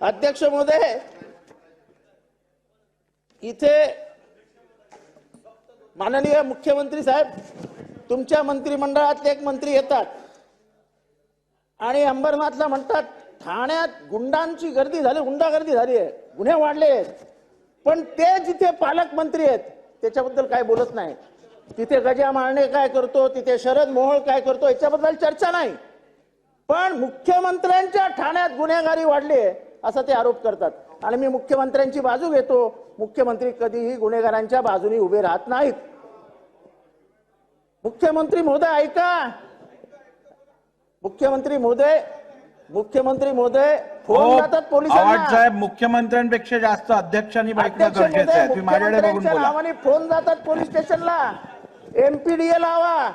अध्यक्ष महोदय इथे माननीय मुख्यमंत्री साहेब तुमच्या मंत्रिमंडळातले एक मंत्री येतात आणि अंबरनाथला म्हणतात ठाण्यात गुंडांची गर्दी झाली गुंडागर्दी झाली आहे गुन्हे वाढले आहेत. पण ते जिथे पालकमंत्री आहेत त्याच्याबद्दल काय बोलत नाही. तिथे गजा मारणे काय करतो तिथे शरद मोहोळ काय करतो याच्याबद्दल चर्चा नाही. पण मुख्यमंत्र्यांच्या ठाण्यात गुन्हेगारी वाढली आहे. असा ते आरोप करतात. आणि मी मुख्यमंत्र्यांची बाजू घेतो. मुख्यमंत्री कधीही गुन्हेगारांच्या बाजूने उभे राहत नाहीत. मुख्यमंत्री महोदय ऐका. मुख्यमंत्री महोदय मुख्यमंत्री महोदय फोन हो, जातात पोलिसांना. साहेब मुख्यमंत्र्यांपेक्षा जास्त अध्यक्षांनी अध्यक्ष नावाने फोन जातात पोलीस स्टेशनला. एमपीडीए लावा.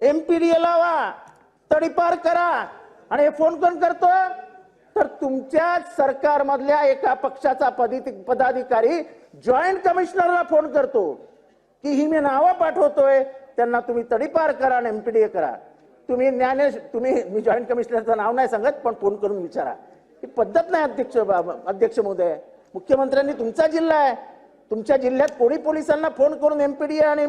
एमपीडीए लावा. तडीपार करा. आणि हे फोन कोण करतो? तर तुमच्या सरकारमधल्या एका पक्षाचा पदी- पदाधिकारी जॉईंट कमिशनरला फोन करतो की ही मी नावं पाठवतोय त्यांना तुम्ही तडीपार करा आणि एमपीडीए करा. तुम्ही ज्ञानेश तुम्ही मी जॉईंट कमिशनरचं नाव नाही सांगत पण फोन करून विचारा. ही पद्धत नाही अध्यक्ष अध्यक्ष महोदय. मुख्यमंत्र्यांनी तुमचा जिल्हा आहे. तुमच्या जिल्ह्यात कोणी पोलिसांना फोन करून एमपीडीए आणि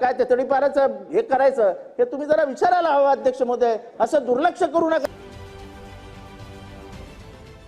काय ते तडीपाराचं हे करायचं हे तुम्ही जरा विचारायला हवं अध्यक्ष महोदय. असं दुर्लक्ष करू नका.